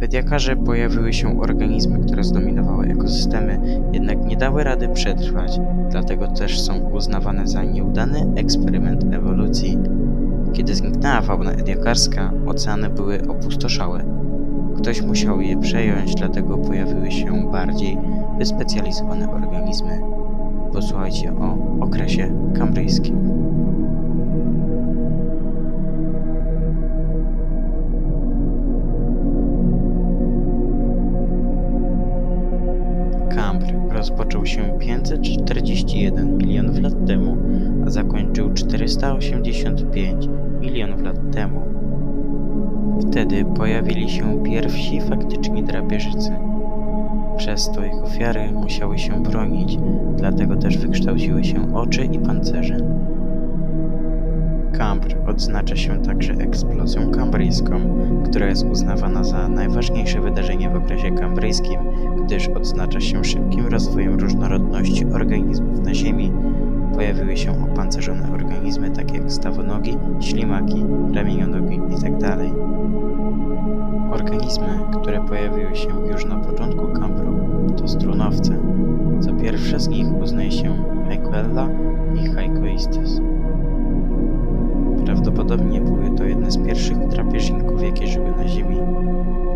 W Ediakarze pojawiły się organizmy, które zdominowały ekosystemy, jednak nie dały rady przetrwać, dlatego też są uznawane za nieudany eksperyment ewolucji. Kiedy zniknęła fauna ediakarska, oceany były opustoszałe. Ktoś musiał je przejąć, dlatego pojawiły się bardziej wyspecjalizowane organizmy. Posłuchajcie o okresie kambryjskim. Rozpoczął się 541 milionów lat temu, a zakończył 485 milionów lat temu. Wtedy pojawili się pierwsi faktyczni drapieżcy. Przez to ich ofiary musiały się bronić, dlatego też wykształciły się oczy i pancerze. Kambr odznacza się także eksplozją kambryjską, która jest uznawana za najważniejsze wydarzenie w okresie kambryjskim, gdyż odznacza się szybkim rozwojem różnorodności organizmów na Ziemi. Pojawiły się opancerzone organizmy takie jak stawonogi, ślimaki, ramienionogi itd. Organizmy, które pojawiły się już na początku Kambru, to strunowce. Za pierwsze z nich uznaje się Haequella i Haecoistes. Drapieżników, jakie żyły na Ziemi.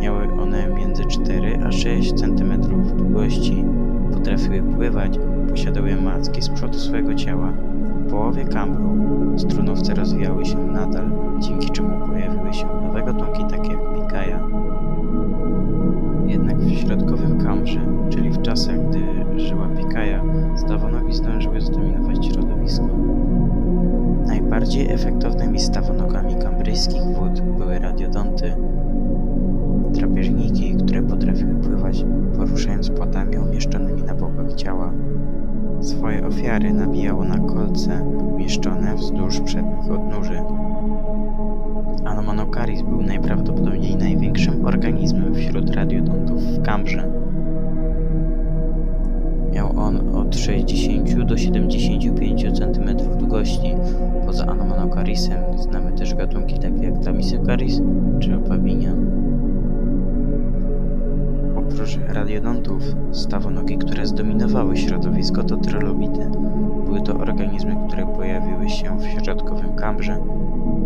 Miały one między 4 a 6 cm długości, potrafiły pływać, posiadały macki z przodu swojego ciała. W połowie kambru strunowce rozwijały się nadal, dzięki czemu pojawiły się nowe gatunki takie jak pikaja. Jednak w środkowym kambrze, czyli w czasach, gdy żyła pikaja, stawonogi zdążyły zdominować środowisko. Najbardziej efektownymi stawonogami kambryjskich wód były radiodonty, drapieżniki, które potrafiły pływać, poruszając płatami umieszczonymi na bokach ciała. Swoje ofiary nabijało na kolce umieszczone wzdłuż przednich odnóży. Anomanocaris był najprawdopodobniej największym organizmem wśród radiodontów w Kambrze. Miał on od 60 do 75 cm długości. Poza Anomanocarisem znamy też gatunki takie jak Tamisocaris czy Opavinia. Oprócz radiodontów, stawonogi, które zdominowały środowisko to trylobity. Były to organizmy, które pojawiły się w środkowym kambrze.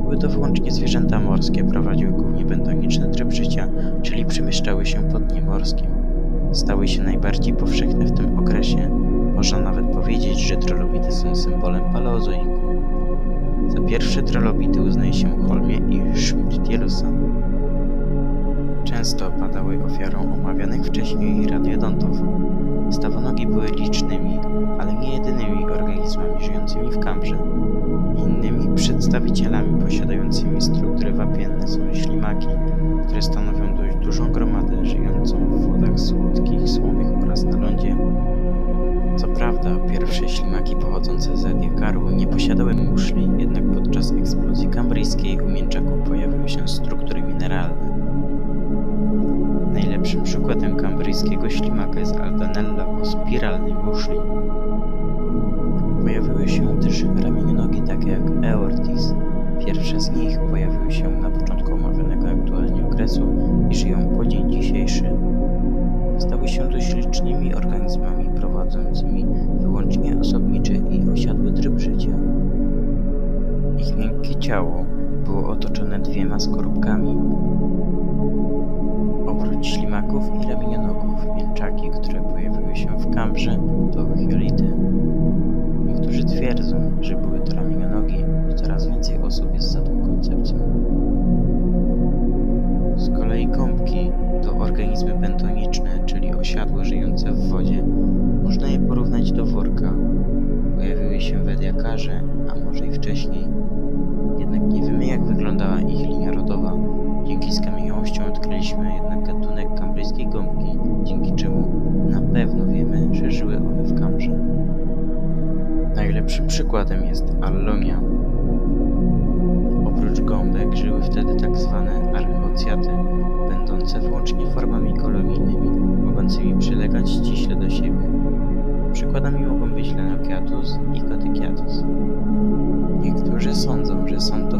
Były to wyłącznie zwierzęta morskie, prowadziły głównie bentoniczny tryb życia, czyli przemieszczały się po dnie morskim. Stały się najbardziej powszechne w tym okresie. Można nawet powiedzieć, że trylobity są symbolem paleozoiku. Za pierwsze trylobity uznaje się Holmie i Schmidt-Tielusa. Często padały ofiarą omawianych wcześniej radiodontów. Stawonogi były licznymi, ale nie jedynymi organizmami żyjącymi w kambrze. Innymi przedstawicielami posiadającymi struktury wapienne są ślimaki, które stanowią dość dużą gromadę żyjącą w wodach słodkich, prawda, pierwsze ślimaki pochodzące z Ediakaru nie posiadały muszli, jednak podczas eksplozji kambryjskiej u mięczaku pojawiły się struktury mineralne. Najlepszym przykładem kambryjskiego ślimaka jest Aldanella o spiralnej muszli. Pojawiły się też ramienionogi takie jak Eortis. Pierwsze z nich pojawiły się na początku omawianego aktualnie okresu i żyją po dzień dzisiejszy. Było otoczone dwiema skorupkami, Oprócz ślimaków i ramienionogów, mięczaki, które pojawiły się w kambrze, to chiolity. Niektórzy twierdzą, że były to ramienionogi i coraz więcej osób jest za tą koncepcją. Z kolei gąbki to organizmy bentoniczne, Najlepszym przykładem jest Allonia. Oprócz gąbek żyły wtedy tak zwane archeocjaty, będące wyłącznie formami kolonijnymi, mogącymi przylegać ściśle do siebie. Przykładami mogą być Lenokiatus i Kotykiatus. Niektórzy sądzą, że są to